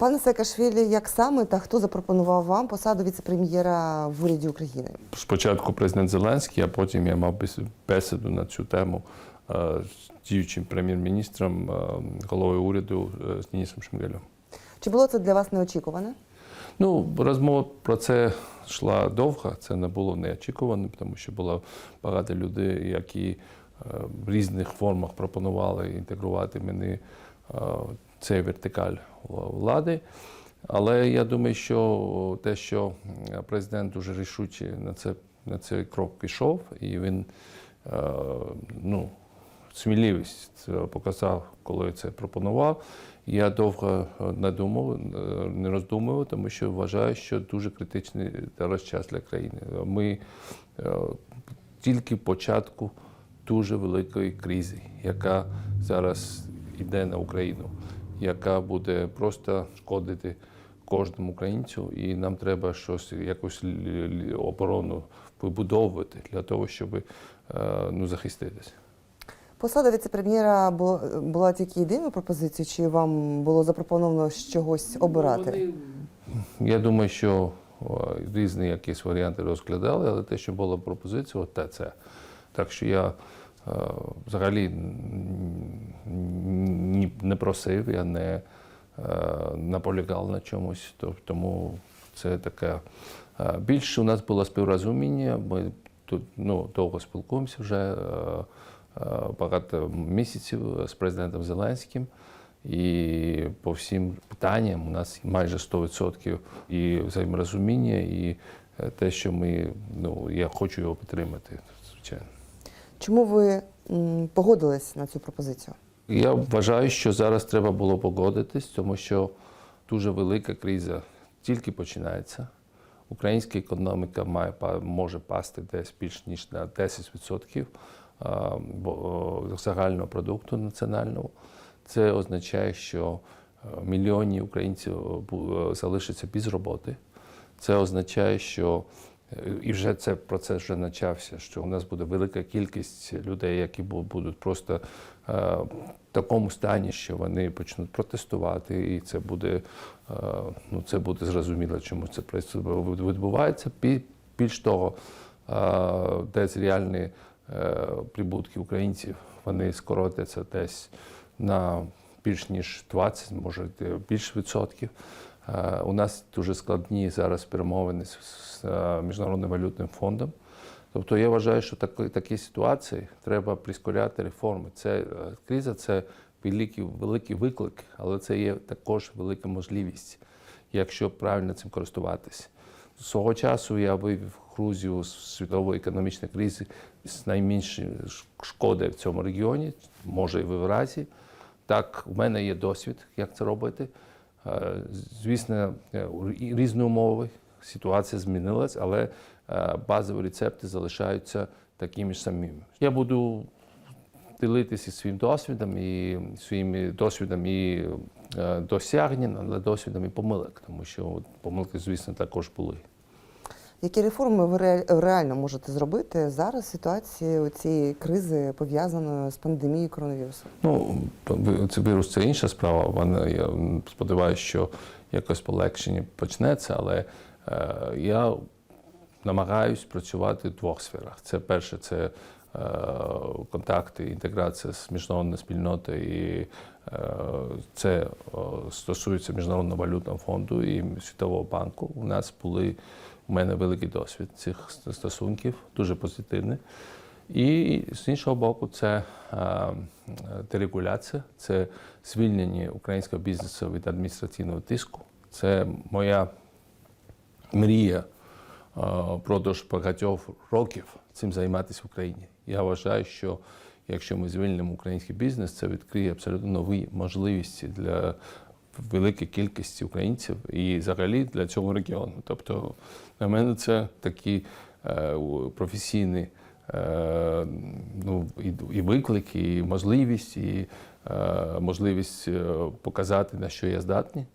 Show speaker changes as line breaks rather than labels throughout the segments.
Пане Саакашвілі, як саме та хто запропонував вам посаду віце-прем'єра в уряді України?
Спочатку президент Зеленський, а потім я мав бес- бесіду на цю тему е, з діючим прем'єр-міністром, е, головою уряду е, з Денисом Шмигалем.
Чи було це для вас неочікуване?
Ну, розмова про це йшла довго, це не було неочікувано, тому що було багато людей, які в різних формах пропонували інтегрувати мене цей вертикаль влади. Але я думаю, що те, що президент дуже рішуче на це на цей крок пішов, і він е, ну, сміливість е, показав, коли це пропонував. Я довго е, не думав, е, не роздумував, тому що вважаю, що дуже критичний зараз час для країни. Ми е, тільки початку дуже великої кризи, яка зараз йде на Україну, яка буде просто шкодити кожному українцю, і нам треба щось, якусь оборону вибудовувати для того, щоб е, ну, захиститися.
Посада віце-прем'єра була, була тільки єдиною пропозицією, чи вам було запропоновано чогось обирати?
Я думаю, що різні якісь варіанти розглядали, але те, що було пропозиція, от те це. Так що я взагалі не просив, я не е, наполягав на чомусь. Тому це таке. е, Більше у нас було співрозуміння. Ми тут ну, довго спілкуємося вже е, е, багато місяців з президентом Зеленським. І по всім питанням у нас майже 100% і взаєморозуміння, і е, те, що ми, ну, я хочу його підтримати, звичайно.
Чому ви погодились на цю пропозицію?
Я вважаю, що зараз треба було погодитись, тому що дуже велика криза тільки починається. Українська економіка має може пасти десь більш ніж на 10% а, бо- о, загального продукту національного. Це означає, що е, мільйони українців е, залишаться без роботи. Це означає, що е, і вже це процес вже почався, що у нас буде велика кількість людей, які будуть просто е, в такому стані, що вони почнуть протестувати, і це буде, е, ну, це буде зрозуміло, чому це відбувається. Більш того, е, десь реальні е, прибутки українців вони скоротяться десь на більш ніж 20, може е, більш відсотків. Е, У нас дуже складні зараз перемовини з- з е, Міжнародним валютним фондом. Тобто я вважаю, що такі, такі ситуації треба прискоряти реформи. Це е, криза це великий, великий виклик, але це є також велика можливість, якщо правильно цим користуватися. Свого часу я вивів Грузію з світової економічної кризи з найменшою ш- шкодою в цьому регіоні, може і в Євразії. Так, у мене є досвід, як це робити. Е, Звісно, е, різні умови, ситуація змінилась, але е, базові рецепти залишаються такими ж самими. Я буду ділитися своїм досвідом і своїми досвідом і досягнень, але досвідом і помилок, тому що помилки, звісно, також були.
Які реформи ви реально можете зробити зараз в ситуації цієї кризи, пов'язаної з пандемією коронавірусу?
Ну, це вірус це інша справа. Вона я сподіваюся, що якось полегшення почнеться, але е, я намагаюсь працювати в двох сферах. Це перше, це е, контакти, інтеграція з міжнародною спільнотою, і е, це стосується Міжнародного валютного фонду і Світового банку. У нас були у мене великий досвід цих стосунків, дуже позитивний. І з іншого боку, це е, дерегуляція, це звільнення українського бізнесу від адміністративного тиску. Це моя мрія е, впродовж багатьох років цим займатися в Україні. Я вважаю, що якщо ми звільнимо український бізнес, це відкриє абсолютно нові можливості для великої кількості українців і взагалі для цього регіону. Тобто, для мене це такі е, професійні е, ну, і, виклик, і можливість, і е, можливість показати, на що я здатний.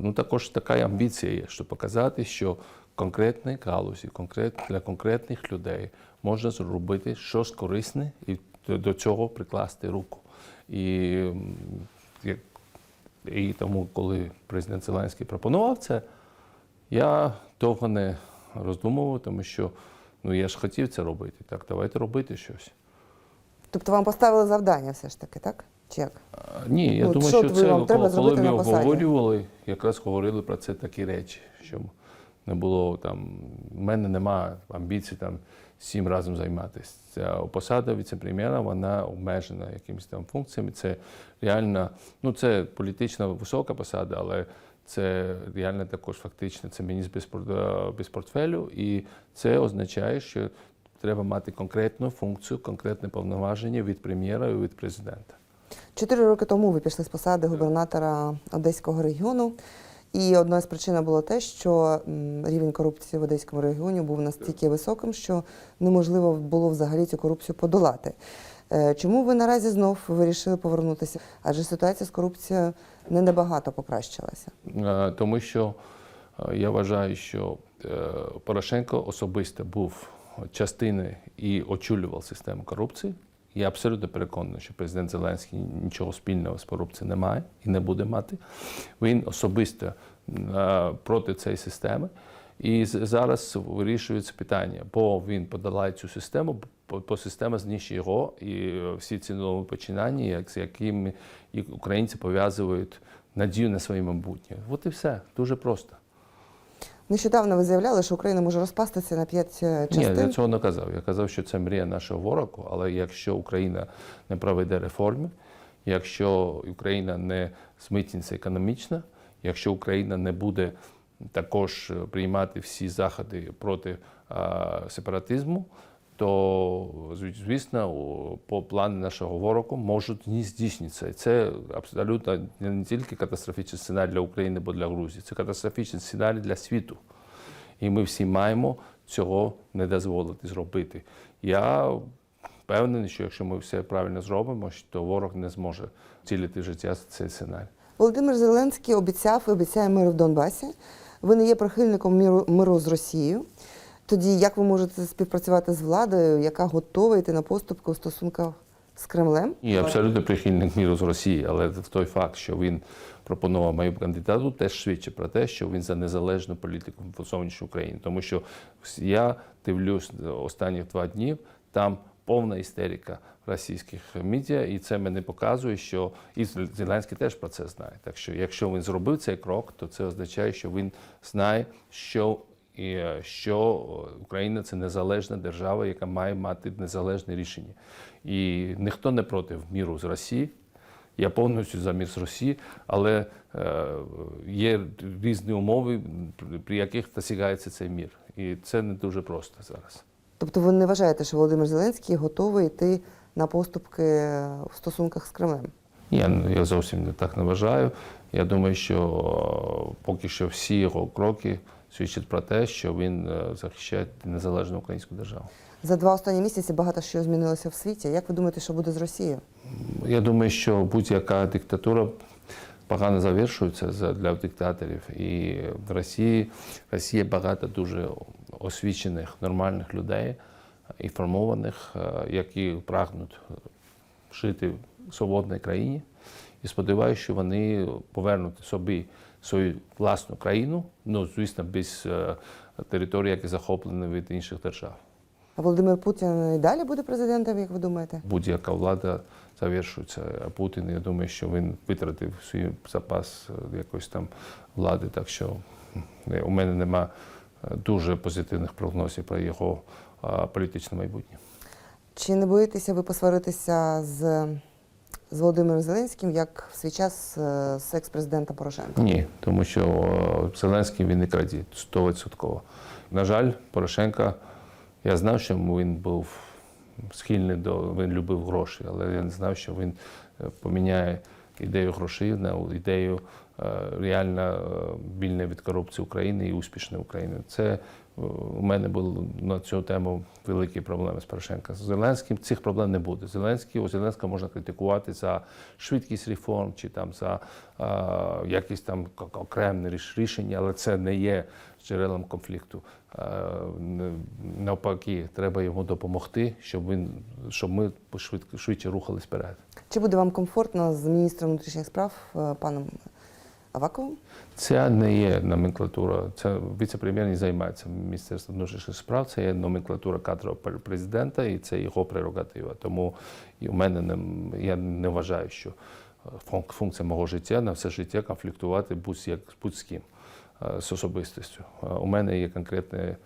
Ну, також така амбіція є, щоб показати, що конкретні галузі, конкрет, для конкретних людей можна зробити щось корисне і до цього прикласти руку. І як І тому, коли президент Зеленський пропонував це, я довго не роздумував, тому що ну я ж хотів це робити. Так, давайте робити щось.
Тобто вам поставили завдання все ж таки, так? Чи як?
А, Ні, я
Ну,
думаю,
що
що це
треба
коли, коли ми обговорювали, якраз говорили про це такі речі, щоб не було там. У мене немає амбіцій там сім разом займатися. Посада віце-прем'єра, вона обмежена якимись там функціями. Це реально, ну це політична висока посада, але це реально також фактично це міністр без портфелю, і це означає, що треба мати конкретну функцію, конкретне повноваження від прем'єра і від президента.
Чотири роки тому ви пішли з посади губернатора Одеського регіону. І одна з причин було те, що рівень корупції в Одеському регіоні був настільки високим, що неможливо було взагалі цю корупцію подолати. Е, Чому ви наразі знов вирішили повернутися? Адже ситуація з корупцією не набагато покращилася.
Е, тому що е, я вважаю, що Порошенко особисто був частиною і очолював систему корупції. Я абсолютно переконаний, що президент Зеленський нічого спільного з корупцією не має і не буде мати. Він особисто е, проти цієї системи. І зараз вирішується питання, бо він подолає цю систему, бо система знищує його і всі ці нові починання, з якими українці пов'язують надію на своє майбутнє. От і все, дуже просто.
Нещодавно ви заявляли, що Україна може розпастися на п'ять частин.
Ні, я цього не казав. Я казав, що це мрія нашого ворогу, але якщо Україна не проведе реформи, якщо Україна не змитнеться економічно, якщо Україна не буде також е, приймати всі заходи проти а, сепаратизму, то звісно, по плану нашого ворогу можуть не здійснитися. Це абсолютно не тільки катастрофічний сценарій для України, бо для Грузії, це катастрофічний сценарій для світу. І ми всі маємо цього не дозволити зробити. Я впевнений, що якщо ми все правильно зробимо, то ворог не зможе цілити життя цей сценарій.
Володимир Зеленський обіцяв і обіцяє мир в Донбасі. Ви не є прихильником миру, миру з Росією. Тоді як ви можете співпрацювати з владою, яка готова йти на поступки у стосунках з Кремлем?
І абсолютно прихильник міру з Росії, але той факт, що він пропонував мою кандидатуру, теж свідчить про те, що він за незалежну політику в зовнішній Україні. Тому що я дивлюсь останні два дні, там повна істерика російських медіа, і це мене показує, що і Зеленський теж про це знає. Так що, якщо він зробив цей крок, то це означає, що він знає, що і е, що Україна це незалежна держава, яка має мати незалежне рішення. І ніхто не проти міру з Росії. Я повністю за мір з Росії, але е, є різні умови, при- яких досягається цей мір. І це не дуже просто зараз.
Тобто ви не вважаєте, що Володимир Зеленський готовий йти на поступки в стосунках з Кремлем?
Я, я зовсім не так не вважаю. Я думаю, що е, поки що всі його кроки свідчать про те, що він е, захищає незалежну українську державу.
За два останні місяці багато що змінилося в світі. Як ви думаєте, що буде з Росією?
Я думаю, що будь-яка диктатура погано завершується для диктаторів. І в Росії Росія багато дуже освічених, нормальних людей, інформованих, е, які прагнуть жити в свободній країні. І сподіваюся, що вони повернуть собі свою власну країну, ну, звісно, без е, території, які захоплені від інших держав.
А Володимир Путін і далі буде президентом, як ви думаєте?
будь-яка влада завершується. А Путін, я думаю, що він витратив свій запас е, якоїсь там влади. Так що у мене нема е, дуже позитивних прогнозів про його політичне майбутнє.
Чи не боїтеся ви посваритися з, з Володимиром Зеленським, як в свій час е, з екс-президентом Порошенком?
Ні, тому що е, Зеленський він не краді 100%. На жаль, Порошенка, я знав, що він був схильний до він любив гроші, але я не знав, що він е, поміняє ідею грошей на ідею е, реально е, вільної від корупції України і успішної України. Це е, у мене були на цю тему великі проблеми з Порошенка. З Зеленським цих проблем не буде. Зеленський у Зеленського можна критикувати за швидкість реформ чи там за е, якісь там окремі рішення, але це не є джерелом конфлікту. Е, навпаки, треба йому допомогти, щоб він щоб ми швидше рухались вперед.
Чи буде вам комфортно з міністром внутрішніх справ е, паном Аваковим?
Це не є номенклатура. Це віце-прем'єр не займається Міністерством внутрішніх справ. Це є номенклатура кадрового пр- президента, і це його прерогатива. Тому і у мене не, я не вважаю, що е, функ- функція мого життя на все життя конфліктувати будь-як будь з ким е, з особистістю. Е, У мене є конкретні,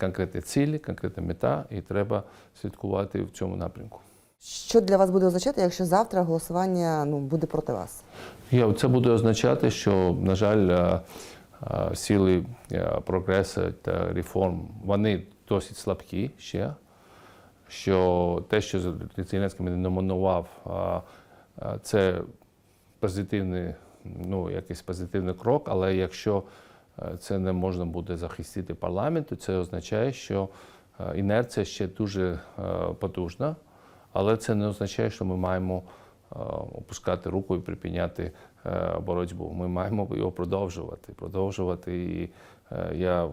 конкретні цілі, конкретна мета, і треба слідкувати в цьому напрямку.
Що для вас буде означати, якщо завтра голосування ну, буде проти вас?
Я, це буде означати, що, на жаль, е, е, сили е, прогресу та реформ вони досить слабкі ще. Що те, що Зеленський мене номінував, це позитивний, ну, якийсь позитивний крок, але якщо це не можна буде захистити парламенту, це означає, що інерція ще дуже потужна, але це не означає, що ми маємо е, опускати руку і припиняти е, боротьбу. Ми маємо його продовжувати. Продовжувати. І е, я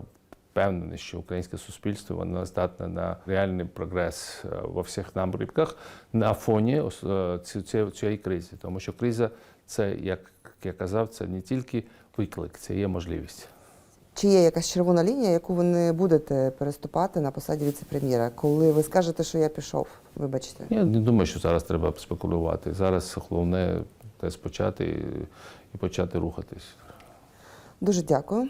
впевнений, що українське суспільство воно здатне на реальний прогрес во всіх напрямках на фоні цієї кризи. Тому що криза це, як я казав, це не тільки виклик, це є можливість.
Чи є якась червона лінія, яку ви не будете переступати на посаді віце-прем'єра, коли ви скажете, що я пішов? Вибачте.
Я не думаю, що зараз треба спекулювати. Зараз головне десь почати і- і почати рухатись.
Дуже дякую.